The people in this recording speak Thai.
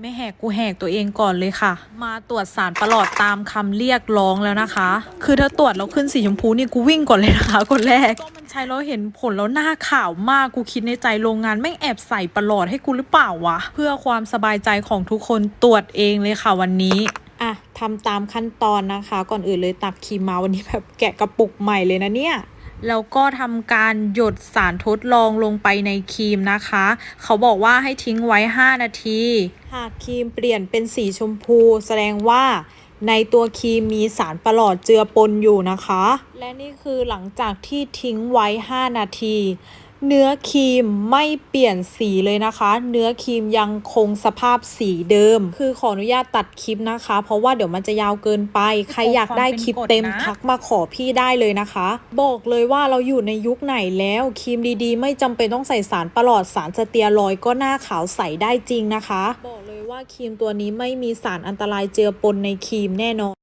ไม่แหกกูแหกตัวเองก่อนเลยค่ะ มาตรวจสารประหลอดตามคำเรียกร้องแล้วนะคะ คือถ้าตรวจแล้วขึ้นสีชมพูนี่กูวิ่งก่อนเลยนะคะคนแรกก็มันใช้แล้วเห็นผลแล้วหน้าขาวมากกูคิดในใจโรงงานไม่แอบใส่ประหลอดให้กูหรือเปล่าวะเพื่อความสบายใจของทุกคนตรวจเองเลยค่ะวันนี้อะทำตามขั้นตอนนะคะ ก่อนอื่นเลยตักครีมมาวันนี้แบบแกะกระปุกใหม่เลยนะเนี่ย แล้วก็ทำการหยดสารทดลองลงไปในครีมนะคะ เขาบอกว่าให้ทิ้งไว้ 5 นาที หากครีมเปลี่ยนเป็นสีชมพู แสดงว่าในตัวครีมมีสารประหลอดเจือปนอยู่นะคะ และนี่คือหลังจากที่ทิ้งไว้ 5 นาที เนื้อครีมไม่เปลี่ยนสีเลยนะคะ เนื้อครีมยังคงสภาพสีเดิม คือขออนุญาตตัดคลิปนะคะ เพราะว่าเดี๋ยวมันจะยาวเกินไป ใครอยากได้คลิปเต็มทักมาขอพี่ได้เลยนะคะ บอกเลยว่าเราอยู่ในยุคไหนแล้วครีมดีๆ ไม่จำเป็นต้องใส่สารประหลอดสารสเตียรอยด์ก็หน้าขาวใสได้จริงนะคะ บอกเลยว่าครีมตัวนี้ไม่มีสารอันตรายเจือปนในครีมแน่นอน